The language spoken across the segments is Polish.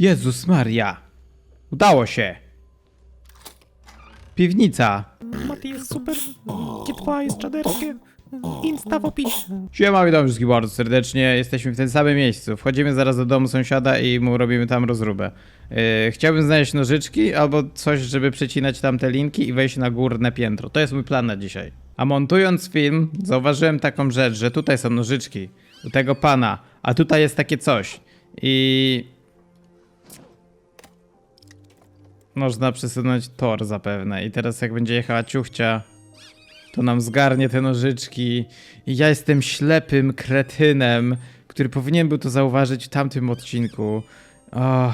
Jezus Maria. Udało się. Piwnica. Mati jest super, G2 jest czaderskie, Insta w opisie. Siema, witam wszystkich bardzo serdecznie. Jesteśmy w tym samym miejscu. Wchodzimy zaraz do domu sąsiada i mu robimy tam rozróbę. Yy, chciałbym znaleźć nożyczki albo coś, żeby przecinać tam te linki i wejść na górne piętro. To jest mój plan na dzisiaj. A montując film, zauważyłem taką rzecz, że tutaj są nożyczki u tego pana, a tutaj jest takie coś. I można przesunąć tor zapewne. I teraz jak będzie jechała ciuchcia, to nam zgarnie te nożyczki. I ja jestem ślepym kretynem, który powinien był to zauważyć w tamtym odcinku. O,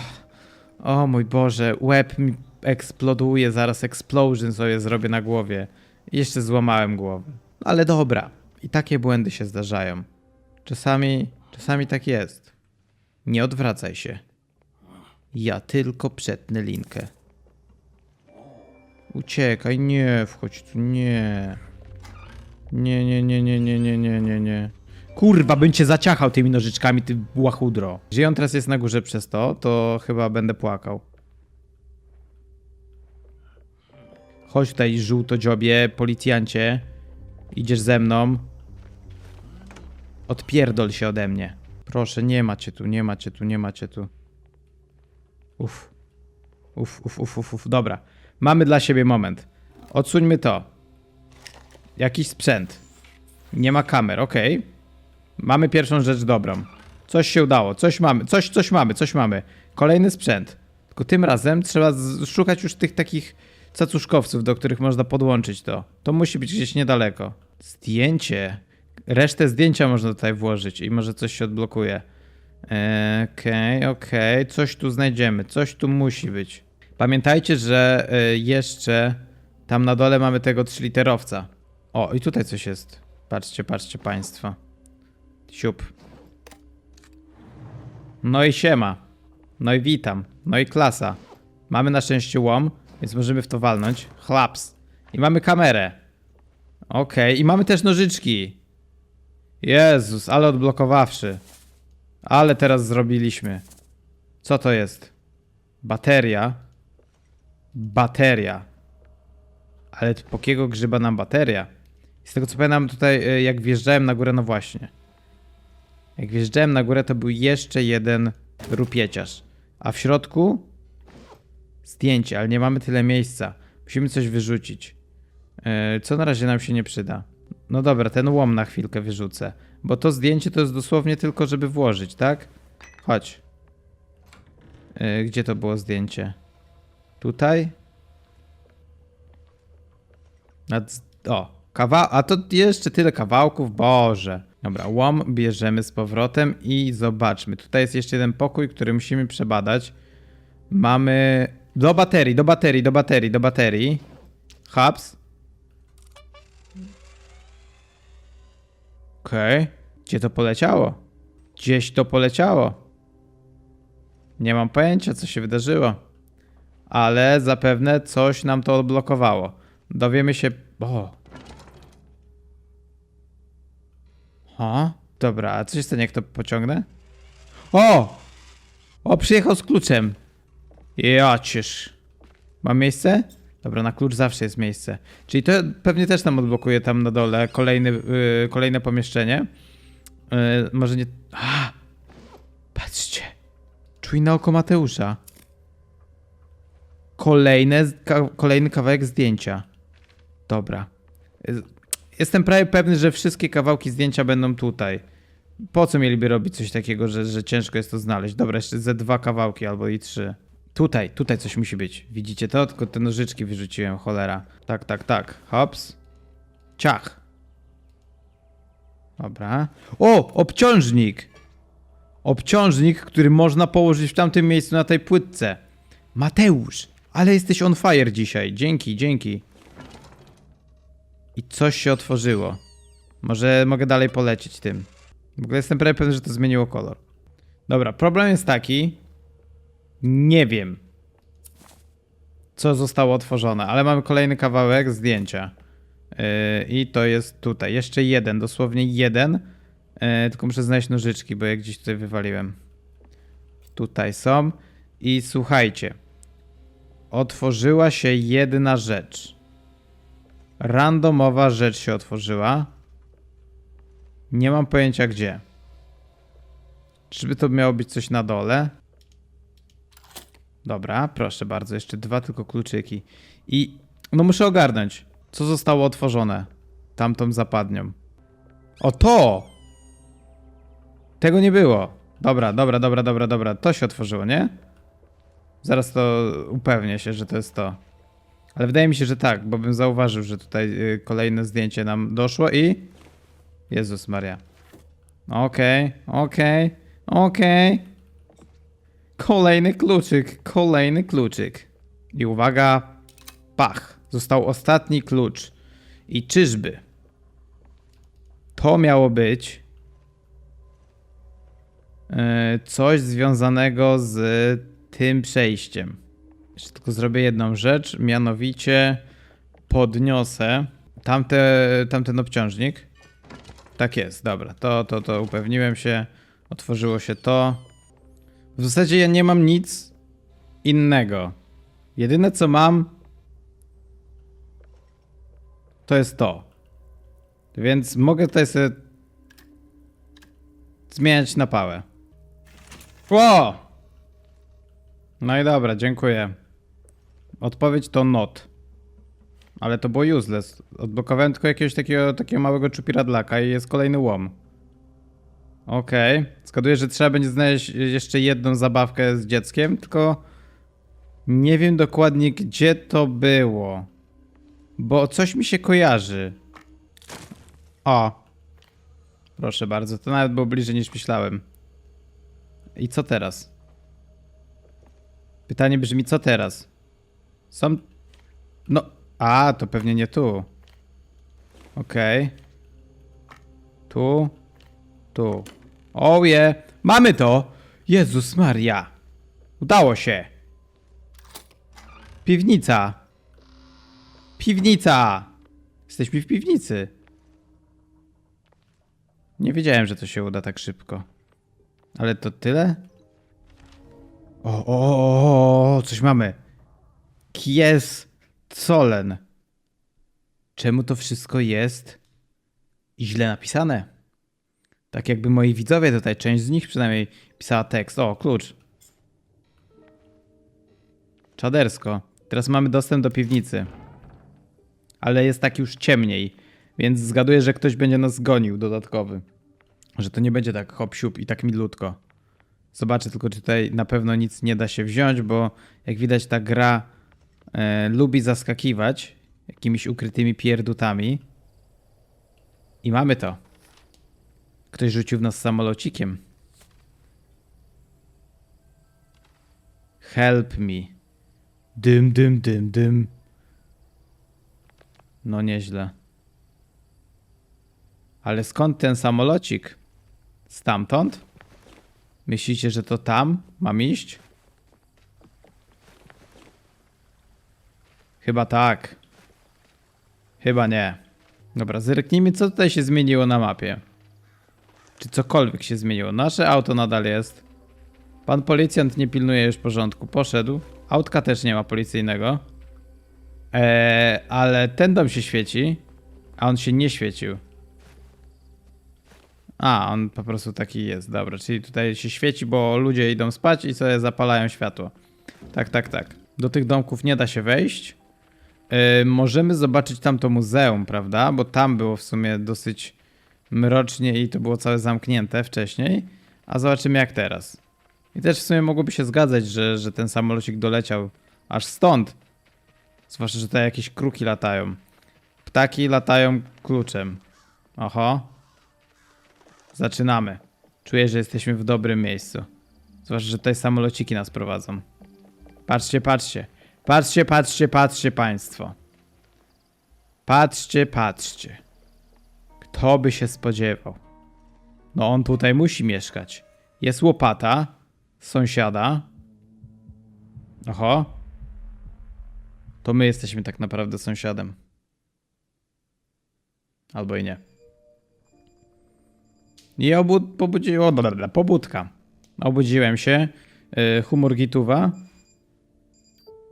o mój Boże, łeb mi eksploduje, zaraz explosion sobie zrobię na głowie. I jeszcze złamałem głowę. Ale dobra, i takie błędy się zdarzają. Czasami, czasami tak jest. Nie odwracaj się. Ja tylko przetnę linkę. Uciekaj, nie, wchodź tu, nie. Nie, nie, nie, nie, nie, nie, nie, nie, nie. Kurwa, bym cię zaciachał tymi nożyczkami, ty łachudro. Jeżeli on teraz jest na górze przez to, to chyba będę płakał. Chodź tutaj, żółtodziobie, policjancie. Idziesz ze mną. Odpierdol się ode mnie. Proszę, nie macie tu, nie macie tu, nie macie tu. Uff. Uff, uff, uff, uff, uff. Dobra. Mamy dla siebie moment. Odsuńmy to. Jakiś sprzęt. Nie ma kamer, okej. Mamy pierwszą rzecz dobrą. Coś się udało, coś mamy, coś, coś mamy, coś mamy. Kolejny sprzęt. Tylko tym razem trzeba szukać już tych takich cacuszkowców, do których można podłączyć to. To musi być gdzieś niedaleko. Zdjęcie. Resztę zdjęcia można tutaj włożyć i może coś się odblokuje. Eee, Okej, okej, coś tu znajdziemy, coś tu musi być. Pamiętajcie, że e, jeszcze tam na dole mamy tego trzyliterowca. O, i tutaj coś jest. Patrzcie, patrzcie państwo. Siup. No i siema. No i witam. No i klasa. Mamy na szczęście łom, więc możemy w to walnąć. Chlaps. I mamy kamerę. Okej, i mamy też nożyczki. Jezus, ale odblokowawszy. Ale teraz zrobiliśmy. Co to jest? Bateria. Bateria. Ale po kiego grzyba nam bateria? Z tego co pamiętam tutaj, e, jak wjeżdżałem na górę, no właśnie. Jak wjeżdżałem na górę, to był jeszcze jeden rupieciarz. A w środku zdjęcie, ale nie mamy tyle miejsca. Musimy coś wyrzucić. E, Co na razie nam się nie przyda. No dobra, ten łom na chwilkę wyrzucę. Bo to zdjęcie to jest dosłownie tylko, żeby włożyć, tak? Chodź. E, Gdzie to było zdjęcie? Tutaj? Nad... O, kawa... A to jeszcze tyle kawałków, Boże. Dobra, łom bierzemy z powrotem i zobaczmy. Tutaj jest jeszcze jeden pokój, który musimy przebadać. Mamy... Do baterii, do baterii, do baterii, do baterii. Hubs. Okej. Gdzie to poleciało? Gdzieś to poleciało. Nie mam pojęcia, co się wydarzyło. Ale zapewne coś nam to odblokowało. Dowiemy się. O. O, dobra, a co się stanie, jak to pociągnę? O! O, przyjechał z kluczem. Ja ciesz. Mam miejsce? Dobra, na klucz zawsze jest miejsce. Czyli to pewnie też nam odblokuje tam na dole kolejny, yy, kolejne pomieszczenie. Yy, może nie. A! Patrzcie. Czujne oko Mateusza. Kolejne, ka kolejny kawałek zdjęcia. Dobra. Jestem prawie pewny, że wszystkie kawałki zdjęcia będą tutaj. Po co mieliby robić coś takiego, że, że ciężko jest to znaleźć? Dobra, jeszcze ze dwa kawałki albo i trzy. Tutaj, tutaj coś musi być. Widzicie to? Tylko te nożyczki wyrzuciłem, cholera. Tak, tak, tak. Hops. Ciach. Dobra. O! Obciążnik! Obciążnik, który można położyć w tamtym miejscu na tej płytce. Mateusz, ale jesteś on fire dzisiaj. Dzięki, dzięki. I coś się otworzyło. Może mogę dalej polecieć tym. W ogóle jestem prawie pewny, że to zmieniło kolor. Dobra, problem jest taki. Nie wiem, co zostało otworzone, ale mamy kolejny kawałek zdjęcia. Yy, I to jest tutaj. Jeszcze jeden, dosłownie jeden. Yy, tylko muszę znaleźć nożyczki, bo ja gdzieś tutaj wywaliłem. Tutaj są. I słuchajcie. Otworzyła się jedna rzecz. Randomowa rzecz się otworzyła. Nie mam pojęcia gdzie. Czyżby to miało być coś na dole? Dobra, proszę bardzo, jeszcze dwa tylko kluczyki. I no muszę ogarnąć, co zostało otworzone tamtą zapadnią. O to! Tego nie było. Dobra, dobra, dobra, dobra, dobra. To się otworzyło, nie? Zaraz to upewnię się, że to jest to. Ale wydaje mi się, że tak, bo bym zauważył, że tutaj y, kolejne zdjęcie nam doszło i... Jezus Maria. Okej, okej, okej. Kolejny kluczyk, kolejny kluczyk. I uwaga, pach. Został ostatni klucz. I czyżby to miało być e, coś związanego z tym przejściem. Jeszcze tylko zrobię jedną rzecz, mianowicie podniosę tamte, tamten obciążnik. Tak jest, dobra, to, to, to upewniłem się. Otworzyło się to. W zasadzie ja nie mam nic innego. Jedyne co mam to jest to. Więc mogę tutaj sobie zmieniać na pałę. O! No i dobra, dziękuję. Odpowiedź to not. Ale to było useless. Odblokowałem tylko jakiegoś takiego, takiego małego czupiradlaka i jest kolejny łom. Okej. Zgaduję, że trzeba będzie znaleźć jeszcze jedną zabawkę z dzieckiem, tylko nie wiem dokładnie gdzie to było. Bo coś mi się kojarzy. O. Proszę bardzo, to nawet było bliżej niż myślałem. I co teraz? Pytanie brzmi, co teraz? Są... No... A, to pewnie nie tu. Okej. Tu. Tu. Oje! Mamy to! Jezus Maria! Udało się! Piwnica! Piwnica! Jesteśmy w piwnicy. Nie wiedziałem, że to się uda tak szybko. Ale to tyle? O, o, o, coś mamy. Kies Colen. Czemu to wszystko jest źle napisane? Tak jakby moi widzowie tutaj, część z nich przynajmniej pisała tekst. O, klucz. Czadersko. Teraz mamy dostęp do piwnicy. Ale jest tak już ciemniej, więc zgaduję, że ktoś będzie nas gonił dodatkowy. Że to nie będzie tak hop siup i tak milutko. Zobaczę tylko, czy tutaj na pewno nic nie da się wziąć, bo jak widać ta gra e, lubi zaskakiwać jakimiś ukrytymi pierdutami. I mamy to. Ktoś rzucił w nas samolocikiem. Help me. Dym, dym, dym, dym. No nieźle. Ale skąd ten samolocik? Stamtąd? Myślicie, że to tam mam iść? Chyba tak. Chyba nie. Dobra, zerknijmy, co tutaj się zmieniło na mapie. Czy cokolwiek się zmieniło. Nasze auto nadal jest. Pan policjant nie pilnuje już porządku. Poszedł. Autka też nie ma policyjnego. Eee, ale ten dom się świeci, a on się nie świecił. A, on po prostu taki jest, dobra. Czyli tutaj się świeci, bo ludzie idą spać i sobie zapalają światło. Tak, tak, tak. Do tych domków nie da się wejść. Eee, możemy zobaczyć tamto muzeum, prawda? Bo tam było w sumie dosyć mrocznie i to było całe zamknięte wcześniej. A zobaczymy jak teraz. I też w sumie mogłoby się zgadzać, że, że ten samolocik doleciał aż stąd. Zwłaszcza, że tutaj jakieś kruki latają. Ptaki latają kluczem. Oho. Zaczynamy. Czuję, że jesteśmy w dobrym miejscu. Zwłaszcza, że tutaj samolociki nas prowadzą. Patrzcie, patrzcie. Patrzcie, patrzcie, patrzcie państwo. Patrzcie, patrzcie. Kto by się spodziewał? No on tutaj musi mieszkać. Jest łopata. Sąsiada. Oho. To my jesteśmy tak naprawdę sąsiadem. Albo i nie. I obud- pobudziło, dobra, pobudka. Obudziłem się. Yy, humor gituwa.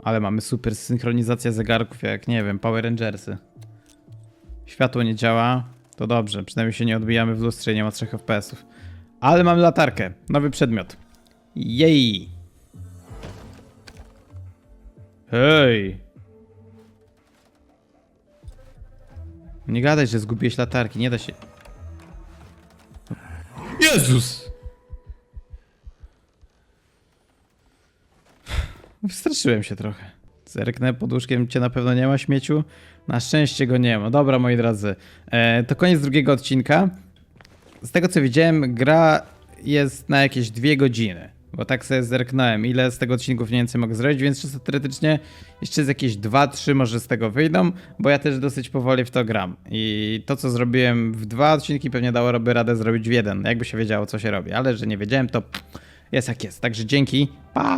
Ale mamy super synchronizację zegarków, jak nie wiem, Power Rangersy. Światło nie działa, to dobrze, przynajmniej się nie odbijamy w lustrze i nie ma 3 FPS-ów. Ale mamy latarkę, nowy przedmiot. Jej! Hej! Nie gadaj, że zgubiłeś latarki, nie da się... Jezus! Wystraszyłem się trochę. Zerknę pod łóżkiem, cię na pewno nie ma śmieciu. Na szczęście go nie ma. Dobra, moi drodzy. E, to koniec drugiego odcinka. Z tego co widziałem, gra jest na jakieś dwie godziny. Bo tak sobie zerknąłem, ile z tego odcinków mniej więcej mogę zrobić, więc czysto teoretycznie jeszcze z jakieś 2-3 może z tego wyjdą, bo ja też dosyć powoli w to gram. I to co zrobiłem w dwa odcinki pewnie dałoby radę zrobić w jeden, jakby się wiedziało co się robi, ale że nie wiedziałem to jest jak jest. Także dzięki, pa!